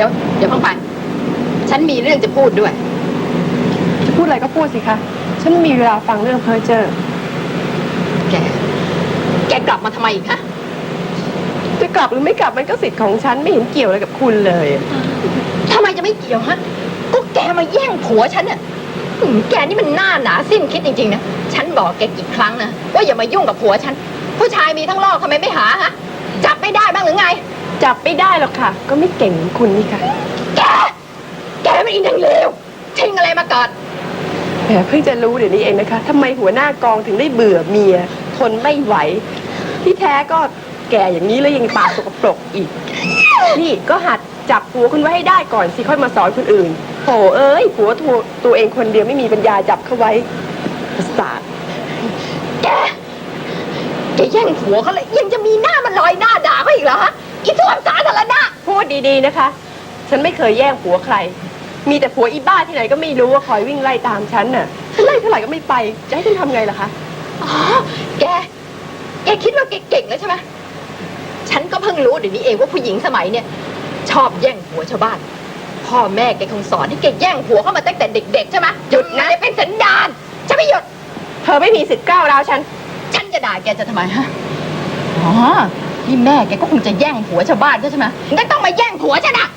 ดี๋ยวเดี๋ยวเพิ่งไป ฉันมีเรื่องจะพูดด้วย จะพูดอะไรก็พูดสิคะ ฉันไม่มีเวลาฟังเรื่องเพ้อเจ้อแก แกกลับมาทำไมอีกฮะ จะกลับหรือไม่กลับมันก็สิทธิ์ของฉันไม่เห็นเกี่ยวอะไรกับคุณเลย ทำไมจะไม่เกี่ยวฮะ ก็แกมาแย่งผัวฉันน่ะหืมแกนี่มันหน้าหนาสิ้นคิดจริงๆนะ ฉันบอกแกกี่ครั้งนะว่าอย่ามายุ่งกับผัวฉัน ผู้ชายมีทั้งโลกทำไมไม่หาฮะ จับไม่ได้บ้างหรือไง จับไม่ได้หรอกค่ะ ก็ไม่เก่งเหมือนคุณนี่ค่ะแก แกมันอีนางเลวทิ้งอะไรมาก่อนแหมเพิ่งจะรู้เดี๋ยวนี้เองนะคะทำไมหัวหน้ากองถึงได้เบื่อเมียทนไม่ไหว ที่แท้ก็แก่อย่างนี้แล้วยังปากสกปรกอีก นี่ก็หัดจับผัวคุณไว้ให้ได้ก่อนสิค่อยมาสอนคนอื่นโถเอ้ยผัวตัวตัวเองคนเดียวไม่มีปัญญาจับเข้าไว้ประสาทแก แกแย่งผัวเขาเลยยังจะมีหน้ามันลอยหน้าด่าเขา อีกเหรอฮะอีส่วนสาธารณะ พูดดีๆนะคะ ฉันไม่เคยแย่งผัวใคร มีแต่ผัวอีบ้าที่ไหนก็ไม่รู้ว่าคอยวิ่งไล่ตามฉันน่ะฉันไล่เท่าไหร่ก็ไม่ไป จะให้ฉันทำไงล่ะคะ อ๋อ แก แกคิดว่าแกเก่งแล้วใช่ไหมฉันก็เพิ่งรู้เดี๋ยวนี้เองว่าผู้หญิงสมัยเนี่ย ชอบแย่งผัวชาวบ้าน พ่อแม่แกคงสอนให้แกแย่งผัวเข้ามาตั้งแต่เด็ก ๆ ใช่ไหมหยุดนะเป็นสันดานฉันไม่หยุด เธอไม่มีสิทธิ์ก้าวร้าวฉัน ฉันจะด่าแกจะทำไมฮะ อ๋อ นี่แม่แกก็คงจะแย่งผัวชาวบ้านใช่ไหมงั้นต้องมาแย่งผัวฉันอะ